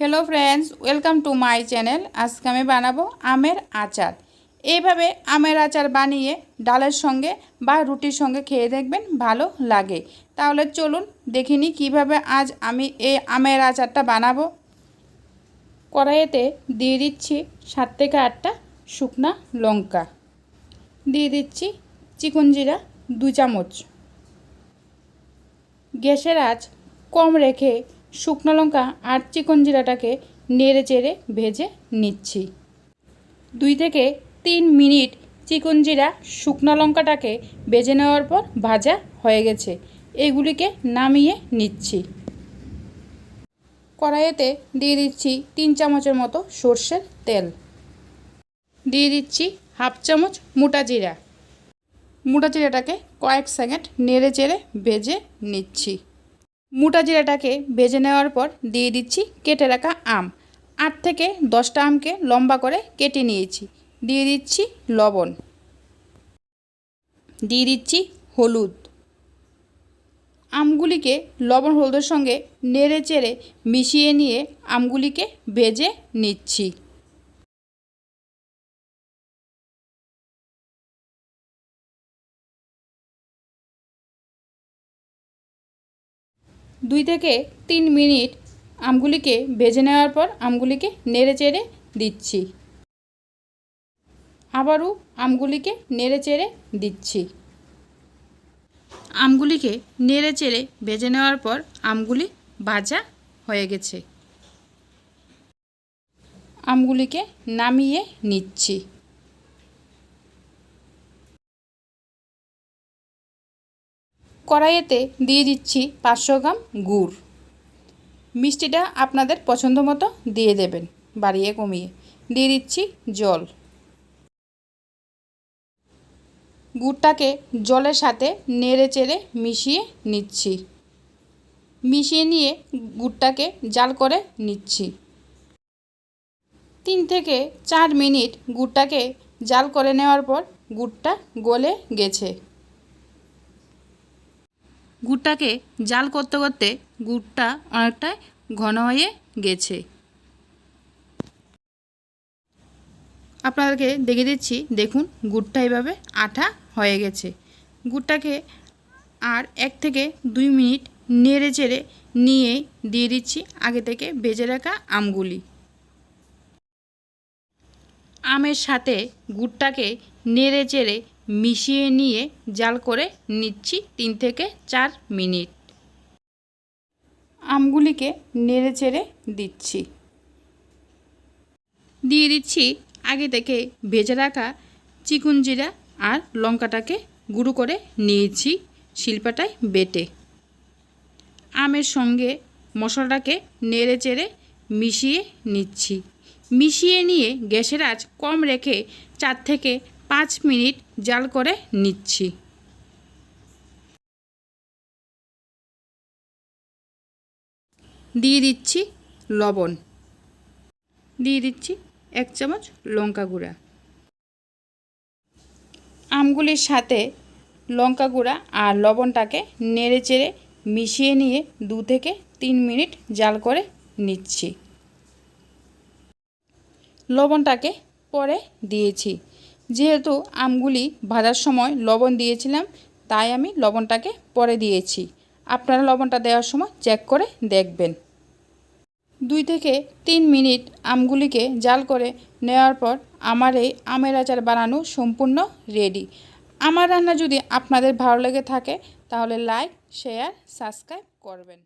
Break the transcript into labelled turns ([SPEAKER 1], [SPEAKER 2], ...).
[SPEAKER 1] Hello friends welcome to my channel আজকে আমি বানাবো আমের আচার। এইভাবে আমের আচার বানিয়ে ডালের সঙ্গে বা রুটির সঙ্গে খেয়ে দেখবেন ভালো লাগে। তাহলে চলুন দেখিনি কীভাবে আজ আমি এই আমের আচারটা বানাবো। কড়াইয়েতে দিয়ে দিচ্ছি সাত থেকে আটটা শুকনা লঙ্কা। দিয়ে দিচ্ছি চিকন জিরা দু চামচ। গ্যাসের আঁচ কম রেখে শুকনো লঙ্কা আর চিকন জিরাটাকে নেড়ে চেড়ে ভেজে নিচ্ছি। দুই থেকে তিন মিনিট চিকন জিরা শুকনো লঙ্কাটাকে ভেজে নেওয়ার পর ভাজা হয়ে গেছে। এগুলিকে নামিয়ে নিচ্ছি। কড়াইতে দিয়ে দিচ্ছি তিন চামচের মতো সর্ষের তেল। দিয়ে দিচ্ছি হাফ চামচ মোটা জিরা। মোটা জিরাটাকে কয়েক সেকেন্ড নেড়ে চেড়ে ভেজে নিচ্ছি। মোটা জিরাটাকে ভেজে নেওয়ার পর দিয়ে দিচ্ছি কেটে রাখা আম। আট থেকে দশটা আমকে লম্বা করে কেটে নিয়েছি। দিয়ে দিচ্ছি লবণ। দিয়ে দিচ্ছি হলুদ। আমগুলিকে লবণ হলুদের সঙ্গে নেড়ে চেড়ে মিশিয়ে নিয়ে আমগুলিকে ভেজে নিচ্ছি। দুই থেকে তিন মিনিট আমগুলিকে ভেজে নেওয়ার পর আমগুলিকে নেড়ে চেড়ে দিচ্ছি। আবারও আমগুলিকে নেড়ে চেড়ে দিচ্ছি। আমগুলিকে নেড়ে চেড়ে ভেজে নেওয়ার পর আমগুলি ভাজা হয়ে গেছে। আমগুলিকে নামিয়ে নিচ্ছি। কড়াইয়েতে দিয়ে দিচ্ছি পাঁচশো গ্রাম গুড়। মিষ্টিটা আপনাদের পছন্দ মতো দিয়ে দেবেন, বাড়িয়ে কমিয়ে। দিয়ে দিচ্ছি জল। গুড়টাকে জলের সাথে নেড়ে চেড়ে মিশিয়ে নিচ্ছি। মিশিয়ে নিয়ে গুড়টাকে জাল করে নিচ্ছি। তিন থেকে চার মিনিট গুড়টাকে জাল করে নেওয়ার পর গুড়টা গলে গেছে। গুড়টাকে জাল করতে করতে গুড়টা অনেকটা ঘন হয়ে গেছে। আপনাদেরকে দেখে দিচ্ছি, দেখুন গুড়টা এভাবে আঠা হয়ে গেছে। গুড়টাকে আর এক থেকে দুই মিনিট নেড়ে চেড়ে নিয়ে দিয়ে দিচ্ছি আগে থেকে ভেজে রাখা আমগুলি। আমের সাথে গুড়টাকে নেড়ে চেড়ে মিশিয়ে নিয়ে জাল করে নিচ্ছি তিন থেকে চার মিনিট। আমগুলিকে নেড়ে চেড়ে দিচ্ছি। দিয়ে দিচ্ছি আগে থেকে ভেজে রাখা চিকুন জিরা আর লঙ্কাটাকে গুঁড়ো করে নিয়েছি শিল্পাটায় বেটে। আমের সঙ্গে মশলাটাকে নেড়ে চেড়ে মিশিয়ে নিচ্ছি। মিশিয়ে নিয়ে গ্যাসের আঁচ কম রেখে চার থেকে পাঁচ মিনিট জাল করে নিচ্ছি। দিয়ে দিচ্ছি লবণ। দিয়ে দিচ্ছি এক চামচ লঙ্কা গুঁড়া। আমগুলির সাথে লঙ্কা গুঁড়া আর লবণটাকে নেড়ে চেড়ে মিশিয়ে নিয়ে দু থেকে তিন মিনিট জাল করে নিচ্ছি। লবণটাকে পরে দিয়েছি। যেহেতু আমগুলি ভাজার সময় লবণ দিয়েছিলাম, তাই আমি লবণটাকে পরে দিয়েছি। আপনারা লবণটা দেওয়ার সময় চেক করে দেখবেন। দুই থেকে তিন মিনিট আমগুলিকে জাল করে নেওয়ার পর আমার এই আমের আচার বানানো সম্পূর্ণ রেডি আমার রান্না যদি আপনাদের ভালো লেগে থাকে, তাহলে লাইক শেয়ার সাবস্ক্রাইব করবেন।